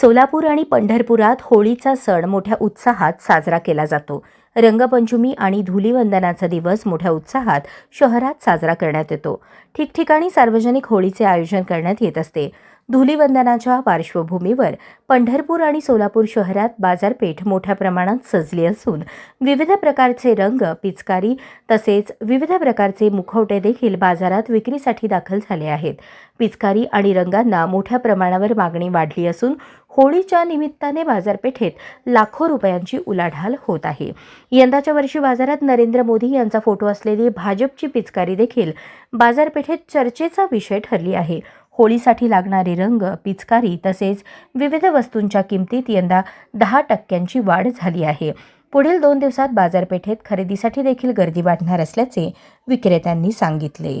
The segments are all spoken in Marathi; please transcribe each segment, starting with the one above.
सोलापूर आणि पंढरपुरात होळीचा सण मोठ्या उत्साहात साजरा केला जातो. रंगपंचमी आणि धुलीवंदनाचा दिवस मोठ्या उत्साहात शहरात साजरा करण्यात येतो. ठिकठिकाणी सार्वजनिक होळीचे आयोजन करण्यात येत असते. धुलीवंदनाच्या पार्श्वभूमीवर पंढरपूर आणि सोलापूर शहरात बाजारपेठ मोठ्या प्रमाणात सजली असून विविध प्रकारचे रंग पिचकारी तसेच विविध प्रकारचे मुखवटे देखील बाजारात विक्रीसाठी दाखल झाले आहेत. पिचकारी आणि रंगांना मोठ्या प्रमाणावर मागणी वाढली असून होळीच्या निमित्ताने बाजारपेठेत लाखो रुपयांची उलाढाल होत आहे. यंदाच्या वर्षी बाजारात नरेंद्र मोदी यांचा फोटो असलेली भाजपची पिचकारी देखील बाजारपेठेत चर्चेचा विषय ठरली आहे. होळीसाठी लागणारे रंग पिचकारी तसेच विविध वस्तूंच्या किमतीत यंदा दहा टक्क्यांची वाढ झाली आहे. पुढील दोन दिवसात बाजारपेठेत खरेदीसाठी देखील गर्दी वाढणार असल्याचे विक्रेत्यांनी सांगितले.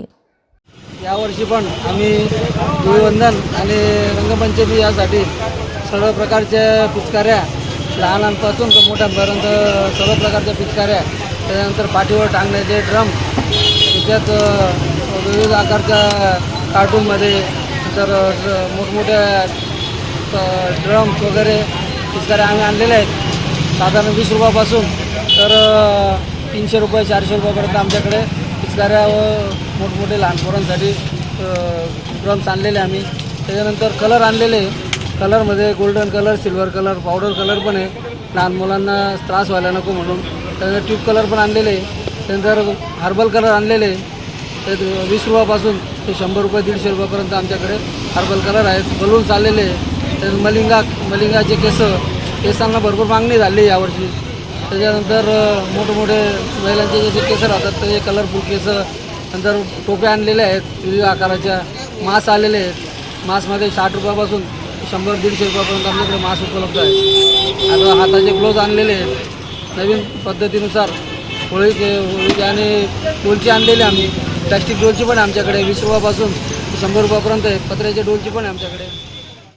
यावर्षी पण आम्ही धुळीवंदन आणि रंगपंचमी यासाठी सर्व प्रकारच्या पिचकाऱ्या लहानांपासून तर मोठ्यांपर्यंत सर्व प्रकारच्या पिचकाऱ्या त्याच्यानंतर पाठीवर टांगण्याचे ड्रम त्याच्यात विविध आकारच्या कार्टूनमध्ये तर मोठमोठ्या ड्रम्स वगैरे पिचकाऱ्या आम्ही आणलेल्या आहेत. साधारण वीस रुपयापासून तर तीनशे रुपये चारशे रुपयापर्यंत आमच्याकडे पिचकाऱ्या व मोठमोठे लहान पोरांसाठी ड्रम्स आणलेले आम्ही. त्याच्यानंतर कलर आणलेले कलरमध्ये golden colour silver colour powder colour पण आहे. लहान मुलांना त्रास व्हायला नको म्हणून. त्यानंतर ट्यूब कलर पण आणलेले त्यानंतर हर्बल कलर आणलेले ते वीस रुपयापासून ते शंभर रुपये दीडशे रुपयापर्यंत आमच्याकडे हर्बल कलर आहेत. बलून्स आलेले तर मलिंगा मलिंगाचे केस केसांना भरपूर मागणी झाली यावर्षी. त्याच्यानंतर मोठमोठे महिलांचे जे केस राहतात ते कलरफुल केस नंतर टोप्या आणलेल्या आहेत विविध आकाराच्या. मास आलेले आहेत. मासमध्ये साठ रुपयापासून शंभर दीडशे रुपयापर्यंत आमच्याकडे मास उपलब्ध आहे. आता हाताचे ग्लोव्ज आणलेले आहेत. नवीन पद्धतीनुसार होळीचे होळीचे आणि डोलची आणलेले आम्ही. प्लॅस्टिक डोलची पण आहे आमच्याकडे. वीस रुपयापासून शंभर रुपयापर्यंत आहे. पत्र्याच्या डोलची पण आहे आमच्याकडे.